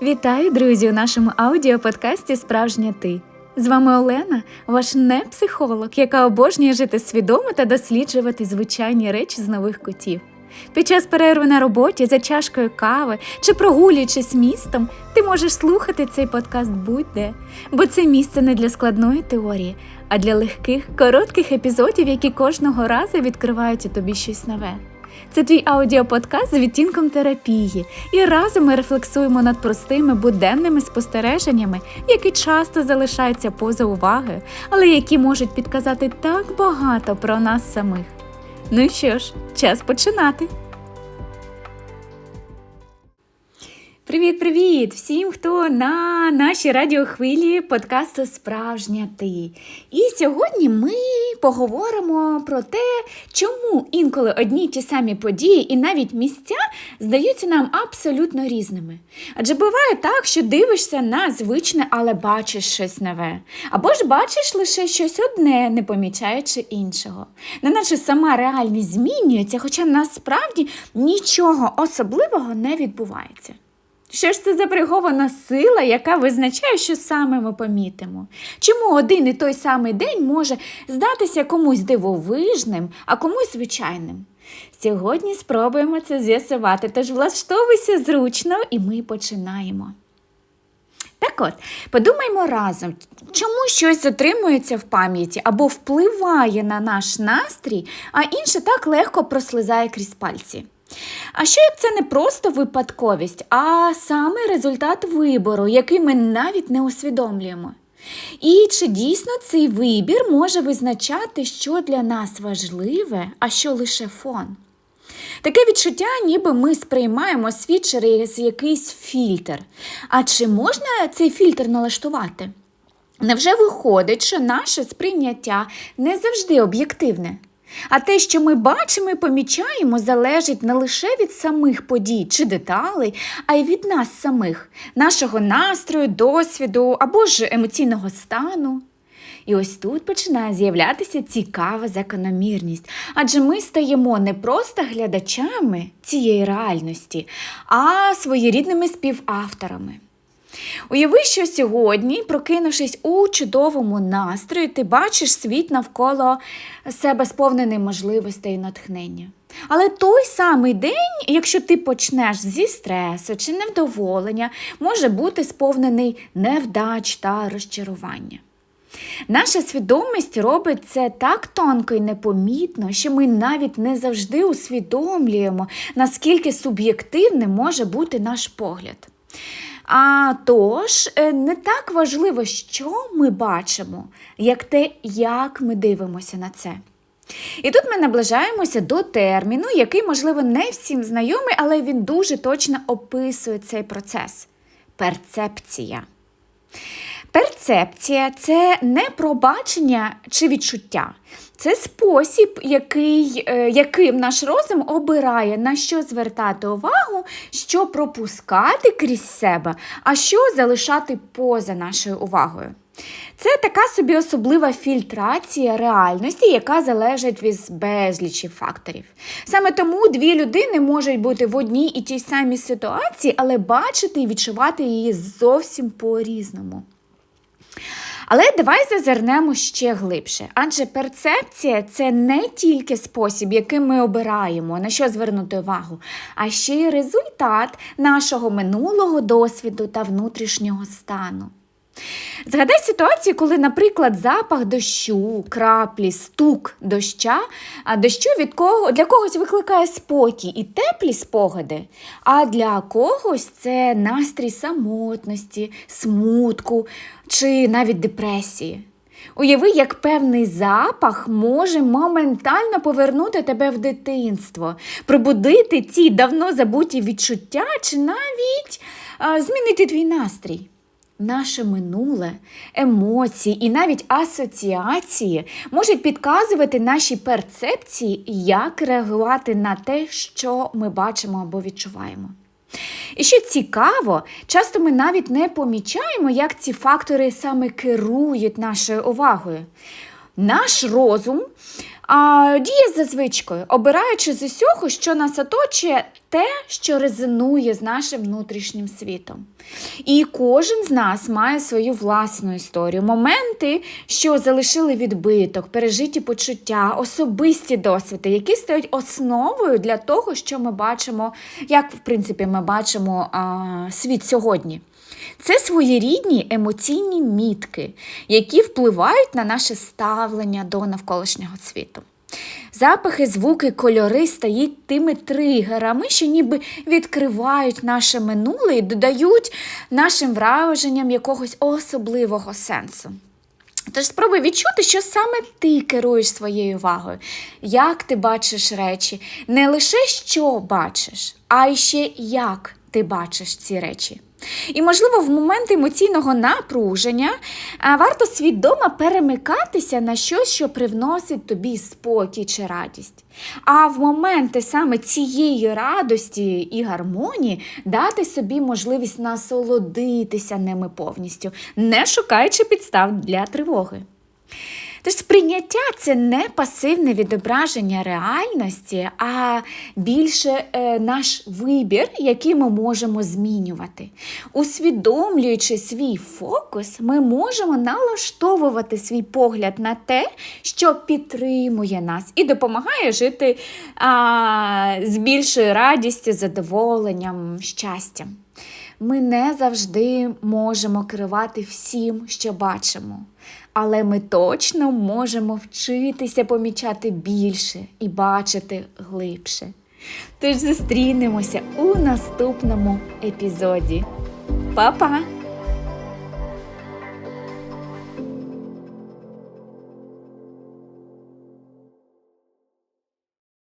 Вітаю, друзі, у нашому аудіоподкасті Справжня ти. З вами Олена, ваш не психолог, яка обожнює жити свідомо та досліджувати звичайні речі з нових кутів. Під час перерви на роботі за чашкою кави чи прогулюючись містом, ти можеш слухати цей подкаст будь-де, бо це місце не для складної теорії, а для легких, коротких епізодів, які кожного разу відкривають у тобі щось нове. Це твій аудіоподкаст з відтінком терапії, і разом ми рефлексуємо над простими буденними спостереженнями, які часто залишаються поза увагою, але які можуть підказати так багато про нас самих. Ну що ж, час починати. Привіт-привіт всім, хто на нашій радіохвилі подкасту Справжня ти. І сьогодні ми поговоримо про те, чому інколи одні ті самі події і навіть місця здаються нам абсолютно різними. Адже буває так, що дивишся на звичне, але бачиш щось нове. Або ж бачиш лише щось одне, не помічаючи іншого. Неначе сама реальність змінюється, хоча насправді нічого особливого не відбувається. Що ж це за прихована сила, яка визначає, що саме ми помітимо? Чому один і той самий день може здатися комусь дивовижним, а комусь звичайним? Сьогодні спробуємо це з'ясувати, тож влаштовуйся зручно і ми починаємо. Так от, подумаймо разом, чому щось затримується в пам'яті або впливає на наш настрій, а інше так легко прослизає крізь пальці. А що як це не просто випадковість, а саме результат вибору, який ми навіть не усвідомлюємо? І чи дійсно цей вибір може визначати, що для нас важливе, а що лише фон? Таке відчуття, ніби ми сприймаємо світ через якийсь фільтр. А чи можна цей фільтр налаштувати? Невже виходить, що наше сприйняття не завжди об'єктивне? А те, що ми бачимо і помічаємо, залежить не лише від самих подій чи деталей, а й від нас самих, нашого настрою, досвіду або ж емоційного стану. І ось тут починає з'являтися цікава закономірність, адже ми стаємо не просто глядачами цієї реальності, а своєрідними співавторами. Уяви, що сьогодні, прокинувшись у чудовому настрої, ти бачиш світ навколо себе сповнений можливостей і натхнення. Але той самий день, якщо ти почнеш зі стресу чи невдоволення, може бути сповнений невдач та розчарування. Наша свідомість робить це так тонко і непомітно, що ми навіть не завжди усвідомлюємо, наскільки суб'єктивним може бути наш погляд. А тож, е, не так важливо, що ми бачимо, як те, як ми дивимося на це. І тут ми наближаємося до терміну, який, можливо, не всім знайомий, але він дуже точно описує цей процес перцепція. Перцепція це не пробачення чи відчуття. Це спосіб, який, е, яким наш розум обирає, на що звертати увагу, що пропускати крізь себе, а що залишати поза нашою увагою. Це така собі особлива фільтрація реальності, яка залежить від безлічі факторів. Саме тому дві людини можуть бути в одній і тій самій ситуації, але бачити і відчувати її зовсім по-різному. Але давай зазирнемо ще глибше, адже перцепція це не тільки спосіб, яким ми обираємо, на що звернути увагу, а ще й результат нашого минулого досвіду та внутрішнього стану. Згадай ситуацію, коли, наприклад, запах дощу, краплі, стук доща, а дощу від кого для когось викликає спокій і теплі спогади, а для когось це настрій самотності, смутку чи навіть депресії. Уяви, як певний запах може моментально повернути тебе в дитинство, пробудити ці давно забуті відчуття чи навіть а, змінити твій настрій. Наше минуле, емоції і навіть асоціації можуть підказувати наші перцепції, як реагувати на те, що ми бачимо або відчуваємо. І що цікаво, часто ми навіть не помічаємо, як ці фактори саме керують нашою увагою. Наш розум а, діє за звичкою, обираючи з усього, що нас оточує, те, що резонує з нашим внутрішнім світом. І кожен з нас має свою власну історію, моменти, що залишили відбиток, пережиті почуття, особисті досвіди, які стають основою для того, що ми бачимо, як в принципі ми бачимо а, світ сьогодні. Це своєрідні емоційні мітки, які впливають на наше ставлення до навколишнього світу. Запахи, звуки, кольори стають тими тригерами, що ніби відкривають наше минуле і додають нашим враженням якогось особливого сенсу. Тож спробуй відчути, що саме ти керуєш своєю увагою, як ти бачиш речі, не лише що бачиш, а й ще як ти бачиш ці речі. І, можливо, в момент емоційного напруження варто свідомо перемикатися на щось, що привносить тобі спокій чи радість. А в моменти саме цієї радості і гармонії дати собі можливість насолодитися ними повністю, не шукаючи підстав для тривоги. Тож сприйняття це не пасивне відображення реальності, а більше е, наш вибір, який ми можемо змінювати. Усвідомлюючи свій фокус, ми можемо налаштовувати свій погляд на те, що підтримує нас і допомагає жити а, з більшою радістю, задоволенням, щастям. Ми не завжди можемо керувати всім, що бачимо, але ми точно можемо вчитися помічати більше і бачити глибше. Тож зустрінемося у наступному епізоді. Па-па!